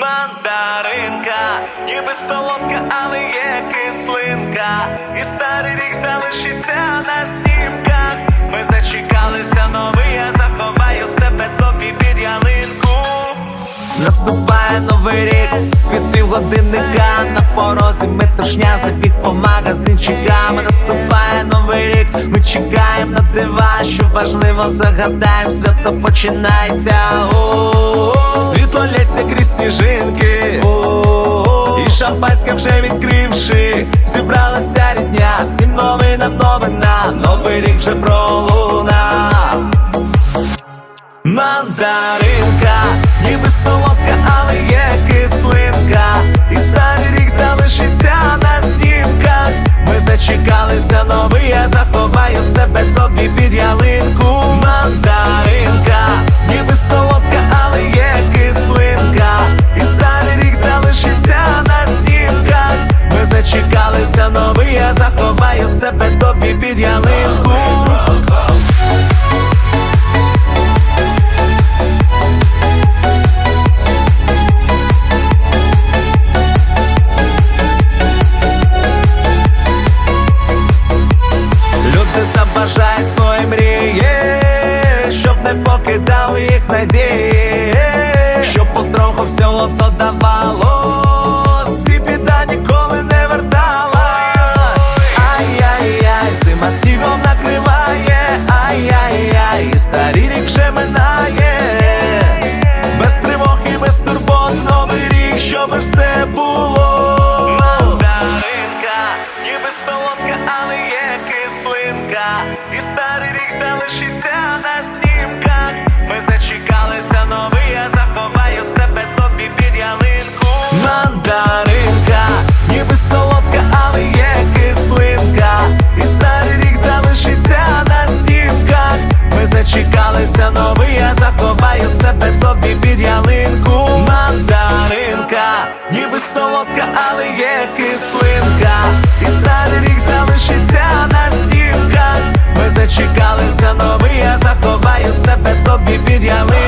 мандаринка, ніби солодка, але є кислинка. І старий рік залишиться на снімках. Ми зачекалися новий, я заховаю себе тобі під ялинку. Наступає новий рік від співгодинника на порозі метушня забіг по магазинчикам Наступає новий рік, ми чекаємо на дива, що важливо загадаємо, свято починається. Світло лється сніжинки. І шампанське вже відкривши, зібралася рідня, всім новинам новина, новий рік вже я заховаю себе тобі під ялинку. Люди забажають свої мрії, щоб не покидали їх надії, щоб потроху всього додавало накриває, ай-яй-яй, старий рік вже минає, без тривог і без турбот новий рік, щоб все було. Мандаринка, ніби солодка, але є кислинка, і старий рік залишиться на сні. дочекалися новий, я заховаю себе тобі під ялинку. Мандаринка, ніби солодка, але є кислинка. І старий рік залишиться на стінках. Ми зачекалися новий, я заховаю себе тобі під ялинку.